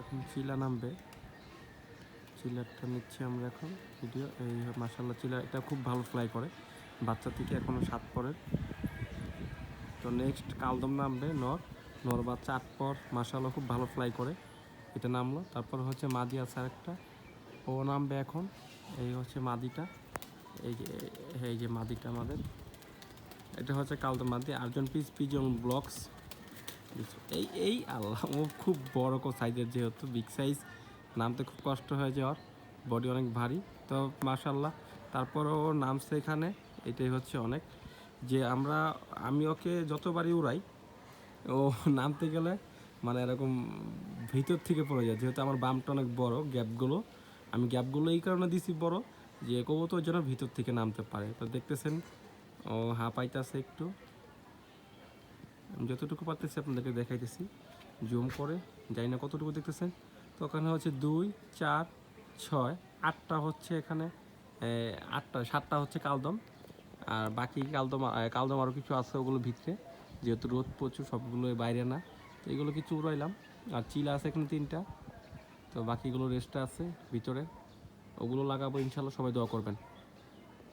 এখন চিলা নামবে। চিলারটা নিচ্ছি আমরা এখন ভিডিও এই মাসাল্লাহ চিলা এটা খুব ভালো ফ্লাই করে। বাচ্চা থেকে এখনও সাত পরের। তো নেক্সট কালদম নামবে নর। নর বাচ্চা আট পর মাসাল্লাহ খুব ভালো ফ্লাই করে। এটা নামলো, তারপর হচ্ছে মাদি আছে আরেকটা। ও নামবে এখন, এই হচ্ছে মাদিটা। এই যে এই যে মাদিটা আমাদের। এটা হচ্ছে কালদম মাদি। আর্জন পিস, পিজন ব্লকস। এই এই আল্লাহ, ও খুব বড় সাইজের যেহেতু বিগ সাইজ নামতে খুব কষ্ট হয়ে যায় ওর বডি অনেক ভারী, তো মাশাল্লাহ তারপর ও নামছে এখানে, এটাই হচ্ছে অনেক। যে আমরা, আমি ওকে যতবারই উড়াই, ও নামতে গেলে মানে এরকম ভিতর থেকে পড়ে যায়। যেহেতু আমার বামটা অনেক বড়, গ্যাপগুলো, আমি গ্যাপগুলো এই কারণে দিছি বড়, যে কবুতর যেন ভিতর থেকে নামতে পারে। তো দেখতেছেন, ও হাঁপাইতেছে একটু। যতটুকু পারতেছি আপনাদেরকে দেখাইতেছি। জুম করে, জানি না কতটুকু দেখতেছেন। তো ওখানে হচ্ছে দুই, চার, ছয়, আটটা হচ্ছে এখানে আটটা, সাতটা হচ্ছে কালদম। আর বাকি কালদম কালদম আরও কিছু আছে ওগুলো ভিতরে। যেহেতু রোদ প্রচুর সবগুলো বাইরে না। তো এগুলো কিছু উড়াইলাম। আর চিলা আছে এখানে তিনটা। তো বাকিগুলো রেস্টটা আছে ভিতরে। ওগুলো লাগাবো, ইনশাল্লাহ সবাই দোয়া করবেন।